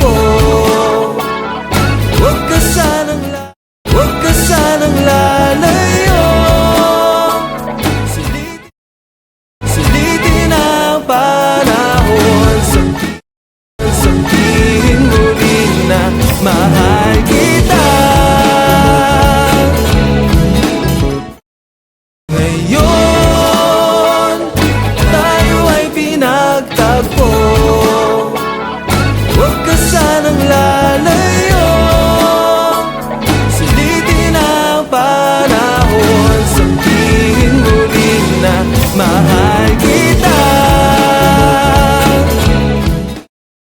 po Huwag ka sanang, huwag ka sanang lalayo. Sulitin, sulitin ang panahon. Sabihin mo rin na mahal kita. Ngayon, tayo ay pinagtagpo ng lala.